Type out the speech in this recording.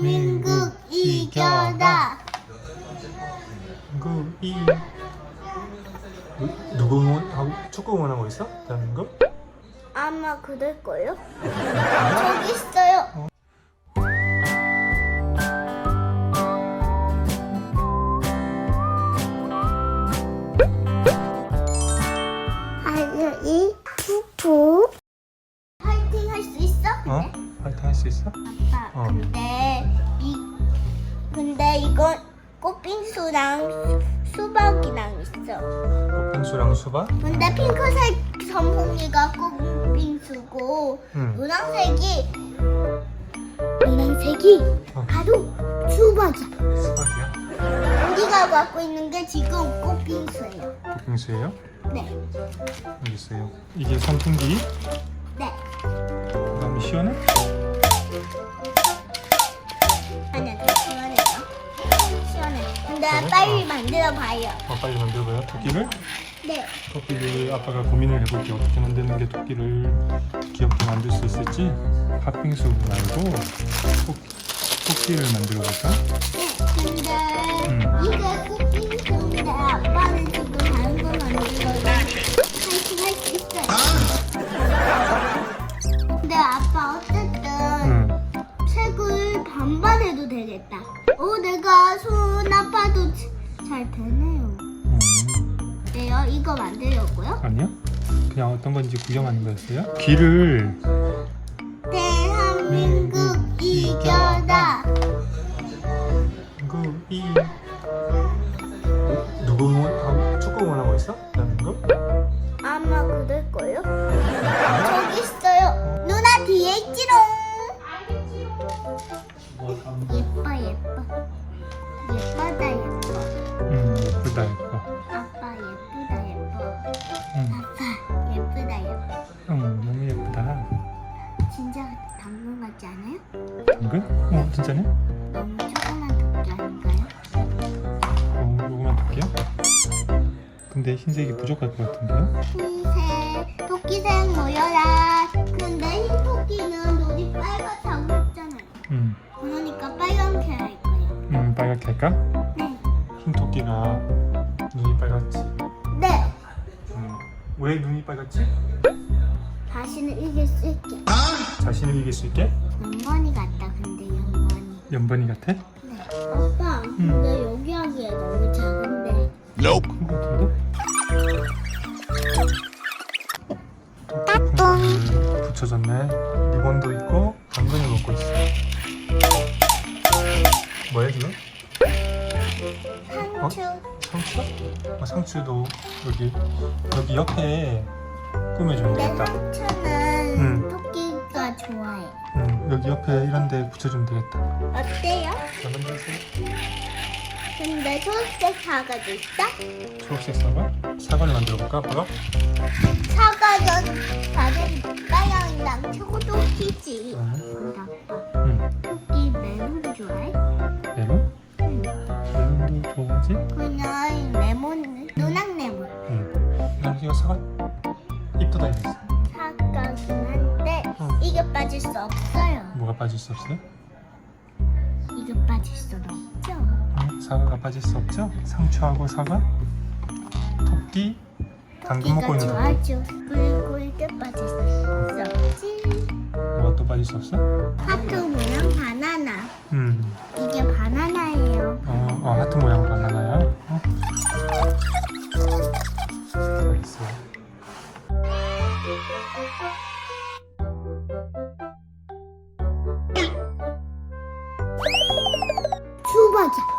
대한민국 이겨라. 한국 이 누구 응원하고 축구 응원하고 있어? 대한민국? 아마 그럴걸요? 저기 있어요. 하늘이 푸푸. 어? 파이팅 할 수 있어? 아빠, 어. 근데 이 근데 이건 꽃빙수랑 수- 수박이랑 있어. 꽃빙수랑 수박? 근데 핑크색 선풍기가 꽃빙수고 응. 노란색이 노란색이 어. 바로 수박이야. 수박이야? 우리가 갖고 있는 게 지금 꽃빙수예요. 꽃빙수예요? 네, 여기 있어요. 이게 선풍기. 네. 시원해? 아니야, 더 시원해요. 시원해. 근데 그래? 빨리 어. 만들어 봐요. 어, 빨리 만들어봐요. 토끼를. 네. 토끼를 아빠가 고민을 해볼게. 어떻게 만드는 게 토끼를 귀엽게 만들 수 있을지. 팥빙수 말고 토, 토끼를 만들어볼까? 네. 근데 잘 되네요. 음. 네요, 이거 만들려고요. 아니요? 그냥 어떤 건지 구경하는 거였어요? 길을 대한민국 이겨라. 한국 이 누구 응원하고 축구 응원하고 있어? 대한민국? 아마 그럴걸요? 저기 있어요. 누나 뒤에 있지롱. 예뻐, 예뻐. 예쁘다, 예뻐. 응 예쁘다 예뻐. 아빠 예쁘다, 예뻐. 응, 아빠 예쁘다, 예뻐. 응 너무 예쁘다. 진짜 당근 같지 않아요? 당근? 어 진짜네? 너무 조그만 토끼 아닌가요? 어 요거만 토끼야? 근데 흰색이 부족할 것 같은데요? 흰색 토끼색 할까? 네. 흰 토끼가 눈이 빨갛지. 네. 응. 왜 눈이 빨갛지? 다시는 이길 수 있게. 자신을 이길 수 있게? 연번이 같다. 근데 연번이. 연번이 같아? 네. 아빠, 근데 여기 하기에 너무 작은데. 큰것 같은데? 토끼 붙여졌네. 리본도 있고 당근을 먹고 있어. 뭐야 지금? 상추. 상추? 어, 상추도 여기 여기 옆에 꾸며주면 내 되겠다. 상추는 응. 토끼가 좋아해. 응, 여기 옆에 이런데 붙여주면 되겠다. 어때요? 자, 만들었어요? 근데 초록색 사과도 있어? 초록색 사과? 사과를 만들어 볼까, 아빠가? 사과 좋아하지? 그냥 레몬, 노랑 레몬. 응. 이거 사과 입도 달려있어. 사과긴 한데 응. 이게 빠질 수 없어요. 뭐가 빠질 수 없어요? 이게 빠질 수는 없죠. 응, 사과가 빠질 수 없죠? 상추하고 사과? 토끼? 당근 먹고 있는 토끼? 좋아하죠. 그리고 이게 빠질 수 없지. 또 맛있었어? 하트 모양 바나나. 음. 이게 바나나예요. 어, 어 하트 모양 바나나야. 어? 있어. 수박이야.